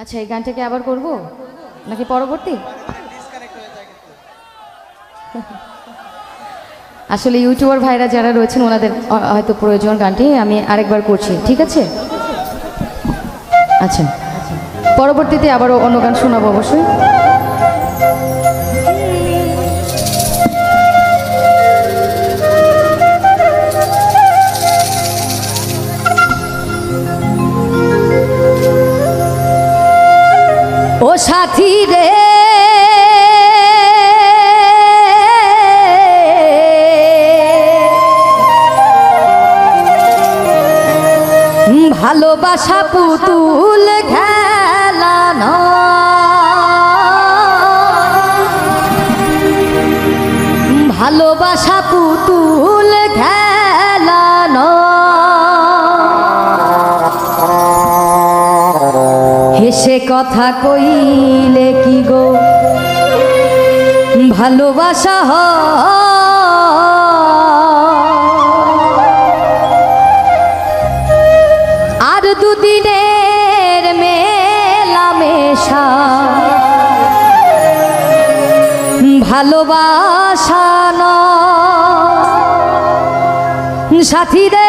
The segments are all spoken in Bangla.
আচ্ছা এই গানটাকে আবার করব? নাকি পরবর্তী? আসলে ইউটিউবার ভাইরা যারা রয়েছেন, ওনাদের হয়তো প্রয়োজন গানটি, আমি আরেকবার করছি, ঠিক আছে? আচ্ছা পরবর্তীতে আবারও অন্য গান শোনাবো অবশ্যই। সাথী রে। ভালোবাসা পুতুল খেলানো কথা কইলে কি গো ভালোবাসা হয়। আর দুদিনের মেলামেশা ভালোবাসা নয়। সাথী রে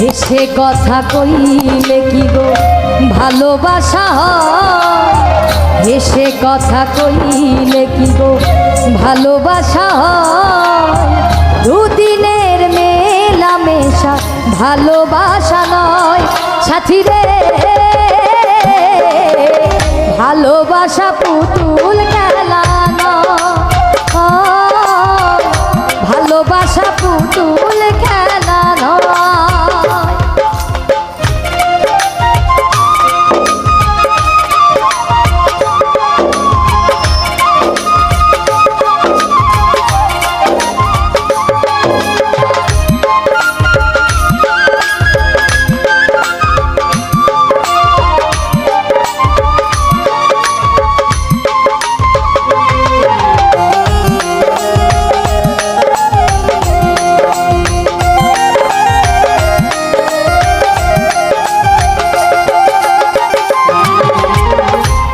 হেসে কথা কইলে কি গো ভালোবাসা হেসে কথা কইলে কি গো ভালোবাসা দুদিনের মেলামেশা ভালোবাসা নয় সাথী রে ভালোবাসা পুতুল খেলা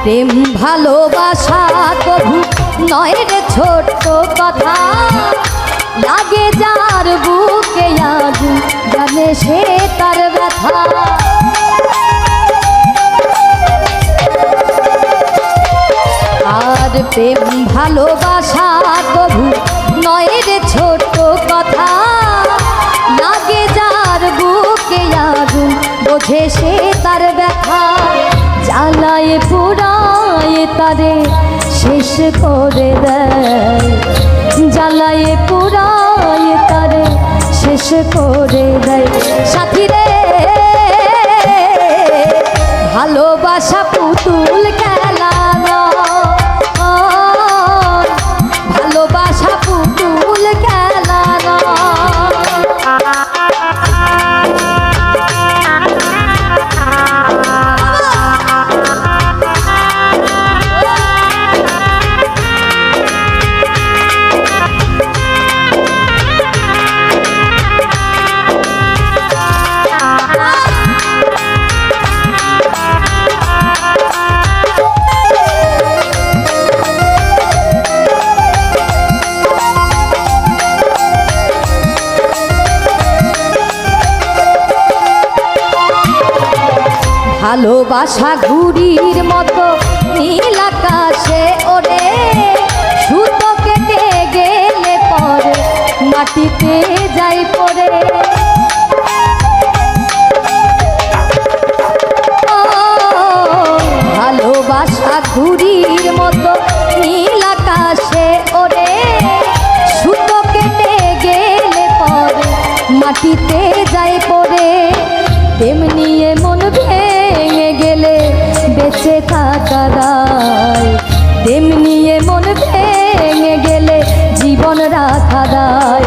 প্রেম ভালোবাসা কভু নয় রে ছোট্ট কথা। লাগে যার বুকে আগু জানে সে তার ব্যথা। আর প্রেম জ্বালায় পুরায় তারে শেষ করে দেয়। জ্বালায় পুরায় তারে শেষ করে দেয়। সাথী রে ভালোবাসা পুতুল খেলা ভালোবাসা ঘুরির মতো। বেঁচে থাকা দায় তেমনি মন ভেঙে গেলে জীবন রাখা দায়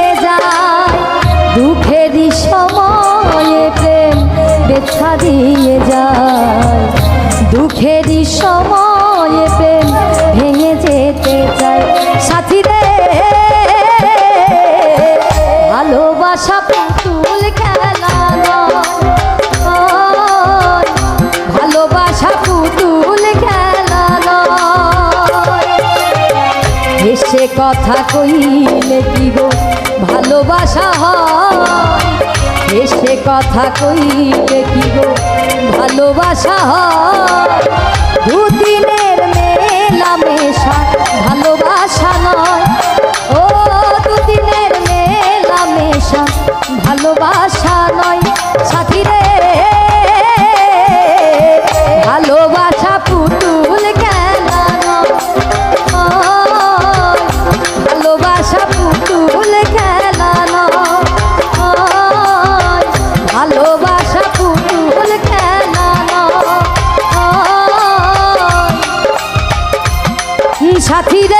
দিয়ে যায়। দুঃখেরই সময়ে প্রেম ভেঙে যেতে চায়। সাথী রে ভালোবাসা পুতুল খেলা ভালোবাসা পুতুল খেলা এসে কথা কইলে কি গো ভালোবাসা হয়। এসে কথা কইলে কি গো? ভালোবাসা হয়। সাথী